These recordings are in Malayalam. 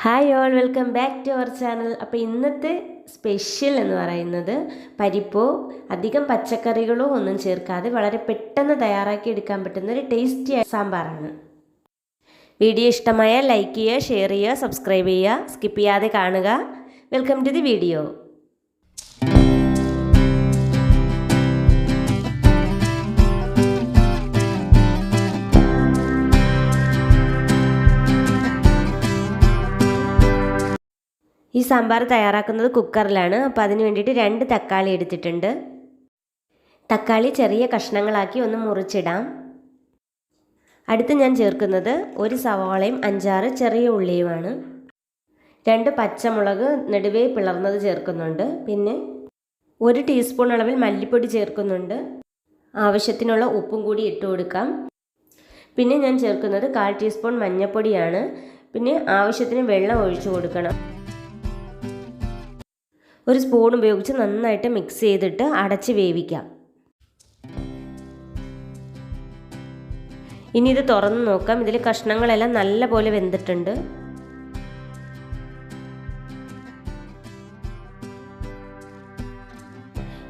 Hi all welcome back to our channel അപ്പോൾ ഇന്നത്തെ സ്പെഷ്യൽ എന്ന് പറയുന്നത് പരിപ്പോ അധികം പച്ചക്കറികളോ ഒന്നും ചേർക്കാതെ വളരെ പെട്ടെന്ന് തയ്യാറാക്കി എടുക്കാൻ പറ്റുന്ന ഒരു ടേസ്റ്റി സാമ്പാറാണ്. വീഡിയോ ഇഷ്ടമായാൽ ലൈക്ക് ചെയ്യുക ഷെയർ ചെയ്യുക സബ്സ്ക്രൈബ് ചെയ്യുക സ്കിപ്പ് ചെയ്യാതെ കാണുക. വെൽക്കം ടു ദി വീഡിയോ ഈ സാമ്പാർ തയ്യാറാക്കുന്നത് കുക്കറിലാണ്. അപ്പോൾ അതിന് വേണ്ടിയിട്ട് രണ്ട് തക്കാളി എടുത്തിട്ടുണ്ട്. തക്കാളി ചെറിയ കഷ്ണങ്ങളാക്കി ഒന്ന് മുറിച്ചിടാം. അടുത്ത് ഞാൻ ചേർക്കുന്നത് ഒരു സവാളയും അഞ്ചാറ് ചെറിയ ഉള്ളിയുമാണ്. രണ്ട് പച്ചമുളക് നെടുവേ പിളർന്നത് ചേർക്കുന്നുണ്ട്. പിന്നെ ഒരു ടീസ്പൂൺ അളവിൽ മല്ലിപ്പൊടി ചേർക്കുന്നുണ്ട്. ആവശ്യത്തിനുള്ള ഉപ്പും കൂടി ഇട്ട് കൊടുക്കാം. പിന്നെ ഞാൻ ചേർക്കുന്നത് കാൽ ടീസ്പൂൺ മഞ്ഞൾപ്പൊടിയാണ് പിന്നെ ആവശ്യത്തിന് വെള്ളം ഒഴിച്ചു കൊടുക്കണം. ഒരു സ്പൂൺ ഉപയോഗിച്ച് നന്നായിട്ട് മിക്സ് ചെയ്തിട്ട് അടച്ച് വേവിക്കാം. ഇനി ഇത് തുറന്ന് നോക്കാം. ഇതിൽ കഷ്ണങ്ങളെല്ലാം നല്ല പോലെ വെന്തിട്ടുണ്ട്.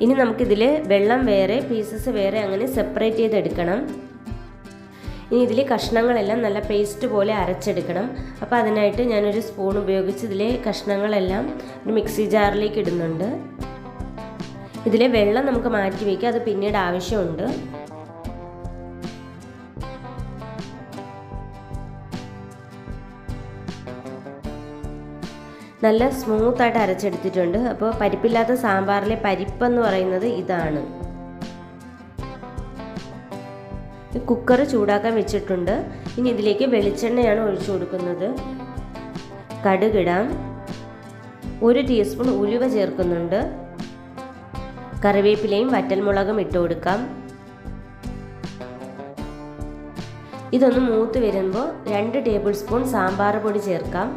ഇനി നമുക്കിതിൽ വെള്ളം വേറെ പീസസ് വേറെ അങ്ങനെ സെപ്പറേറ്റ് ചെയ്തെടുക്കണം. ഇനി ഇതിൽ കഷ്ണങ്ങളെല്ലാം നല്ല പേസ്റ്റ് പോലെ അരച്ചെടുക്കണം. അപ്പോൾ അതിനായിട്ട് ഞാനൊരു സ്പൂൺ ഉപയോഗിച്ച് ഇതിലെ കഷ്ണങ്ങളെല്ലാം ഒരു മിക്സി ജാറിലേക്ക് ഇടുന്നുണ്ട്. ഇതിലെ വെള്ളം നമുക്ക് മാറ്റി വയ്ക്കാം അത് പിന്നീട് ആവശ്യമുണ്ട്. നല്ല സ്മൂത്തായിട്ട് അരച്ചെടുത്തിട്ടുണ്ട്. അപ്പോൾ പരിപ്പില്ലാത്ത സാമ്പാറിലെ പരിപ്പെന്ന് പറയുന്നത് ഇതാണ്. കുക്കർ ചൂടാക്കാൻ വെച്ചിട്ടുണ്ട്. ഇനി ഇതിലേക്ക് വെളിച്ചെണ്ണയാണ് ഒഴിച്ചു കൊടുക്കുന്നത്. കടുകിടാം. ഒരു ടീസ്പൂൺ ഉലുവ ചേർക്കുന്നുണ്ട്. കറിവേപ്പിലയും വറ്റൽമുളകും ഇട്ട് കൊടുക്കാം. ഇതൊന്ന് മൂത്ത് വരുമ്പോൾ രണ്ട് ടേബിൾ സ്പൂൺ സാമ്പാർ പൊടി ചേർക്കാം.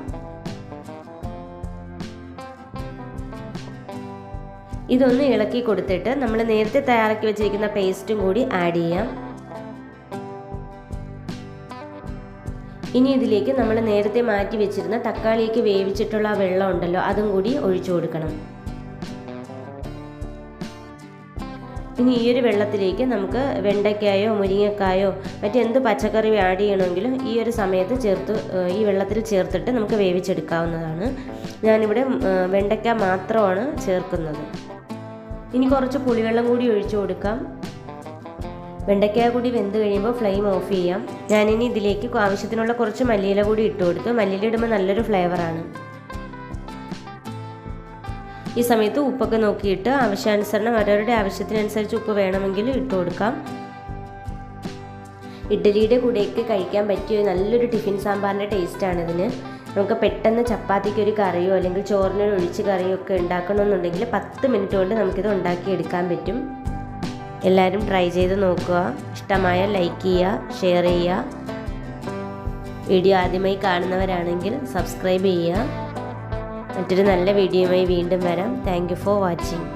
ഇതൊന്ന് ഇളക്കി കൊടുത്തിട്ട് നമ്മൾ നേരത്തെ തയ്യാറാക്കി വെച്ചിരിക്കുന്ന പേസ്റ്റും കൂടി ആഡ് ചെയ്യാം. ഇനി ഇതിലേക്ക് നമ്മൾ നേരത്തെ മാറ്റി വെച്ചിരുന്ന തക്കാളിയൊക്കെ വേവിച്ചിട്ടുള്ള ആ വെള്ളം ഉണ്ടല്ലോ അതും കൂടി ഒഴിച്ചു കൊടുക്കണം. ഇനി ഈ ഒരു വെള്ളത്തിലേക്ക് നമുക്ക് വെണ്ടയ്ക്കായോ മുരിങ്ങക്കായോ മറ്റെന്ത് പച്ചക്കറി ആഡ് ചെയ്യണമെങ്കിലും ഈ ഒരു സമയത്ത് ചേർത്ത് ഈ വെള്ളത്തിൽ ചേർത്തിട്ട് നമുക്ക് വേവിച്ചെടുക്കാവുന്നതാണ്. ഞാനിവിടെ വെണ്ടയ്ക്ക മാത്രമാണ് ചേർക്കുന്നത്. ഇനി കുറച്ച് പുളിവെള്ളം കൂടി ഒഴിച്ചു കൊടുക്കാം. വെണ്ടയ്ക്ക കൂടി വെന്ത് കഴിയുമ്പോൾ ഫ്ലെയിം ഓഫ് ചെയ്യാം. ഞാനിനി ഇതിലേക്ക് ആവശ്യത്തിനുള്ള കുറച്ച് മല്ലിയില കൂടി ഇട്ട് കൊടുത്തു. മല്ലിയില ഇടുമ്പോൾ നല്ലൊരു ഫ്ലേവറാണ് ഈ സമയത്ത് ഉപ്പൊക്കെ നോക്കിയിട്ട് ആവശ്യാനുസരണം അവരവരുടെ ആവശ്യത്തിനനുസരിച്ച് ഉപ്പ് വേണമെങ്കിൽ ഇട്ട് കൊടുക്കാം. ഇഡ്ഡലിയുടെ കൂടെയൊക്കെ കഴിക്കാൻ പറ്റിയ നല്ലൊരു ടിഫിൻ സാമ്പാറിന്റെ ടേസ്റ്റാണ് ഇതിന്. നമുക്ക് പെട്ടെന്ന് ചപ്പാത്തിക്ക് ഒരു കറിയോ അല്ലെങ്കിൽ ചോറിനൊരു ഒഴിച്ച് കറിയോ ഒക്കെ ഉണ്ടാക്കണമെന്നുണ്ടെങ്കിൽ പത്ത് മിനിറ്റ് കൊണ്ട് നമുക്കിത് ഉണ്ടാക്കിയെടുക്കാൻ പറ്റും. എല്ലാവരും ട്രൈ ചെയ്ത് നോക്കുക. ഇഷ്ടമായ ലൈക്ക് ചെയ്യുക ഷെയർ ചെയ്യുക. വീഡിയോ ആദ്യമായി കാണുന്നവരാണെങ്കിൽ സബ്സ്ക്രൈബ് ചെയ്യുക. മറ്റൊരു നല്ല വീഡിയോയുമായി വീണ്ടും വരാം. Thank for watching